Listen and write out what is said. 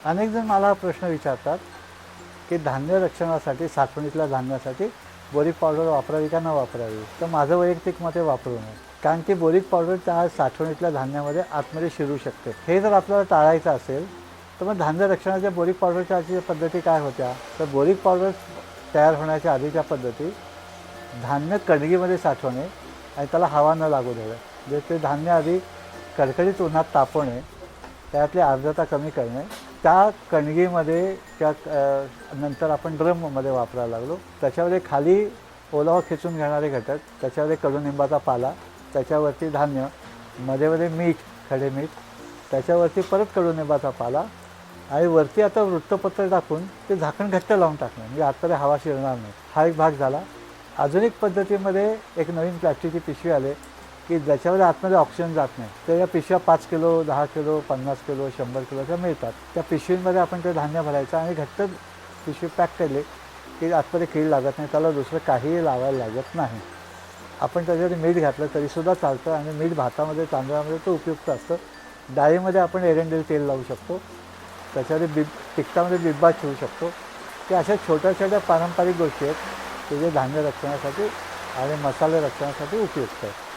अनेक जण मला प्रश्न विचारतात की धान्य रक्षणासाठी साठवणीतल्या धान्यासाठी बोरिक पावडर वापरावी का न वापरावी? तर माझं वैयक्तिक मत वापरू नये कारण की बोरिक पावडर त्या साठवणीतल्या धान्यामध्ये आतमध्ये शिरू शकते. हे जर आपल्याला टाळायचं असेल तर मग धान्य रक्षणाच्या बोरिक पावडरच्या आधीच्या पद्धती काय होत्या? तर बोरिक पावडर तयार होण्याच्या आधीच्या पद्धती धान्य कणगीमध्ये साठवणे आणि त्याला हवा न लागू देणे म्हणजे ते धान्य आधी कडकडीत उन्हात तापवणे त्यातली आर्द्रता कमी करणे त्या कणगीमध्ये त्या नंतर आपण ड्रममध्ये वापरायला लागलो. त्याच्यामध्ये खाली ओलावा खेचून घेणारे घटक त्याच्यामध्ये कडुनिंबाचा पाला त्याच्यावरती धान्यमध्ये मध्ये मीठ खडे मीठ त्याच्यावरती परत कडुनिंबाचा पाला आणि वरती आता वृत्तपत्र टाकून ते झाकण घट्ट लावून टाकणं म्हणजे आतमध्ये हवा शिरणार नाही. हा एक भाग झाला. आधुनिक पद्धतीमध्ये एक नवीन प्लॅस्टिकची पिशवी आले. की ज्याच्यामध्ये आतमध्ये ऑक्सिजन जात नाही तर या पिशव्या पाच किलो दहा किलो पन्नास किलो शंभर किलोच्या मिळतात. त्या पिशवींमध्ये आपण ते धान्य भरायचं आणि घट्ट पिशवी पॅक केले की आतमध्ये कीड लागत नाही त्याला दुसरं काहीही लावायला लागत नाही. आपण त्याच्यात मीठ घातलं तरीसुद्धा चालतं आणि मीठ भातामध्ये तांदळामध्ये तो उपयुक्त असतं. डाळीमध्ये आपण एरंडेल तेल लावू शकतो. त्याच्यामध्ये बिब तिखटामध्ये बिब्बा ठेवू शकतो. ते अशा छोट्या छोट्या पारंपरिक गोष्टी आहेत की जे धान्य रक्षणासाठी आणि मसाले रक्षणासाठी उपयुक्त आहेत.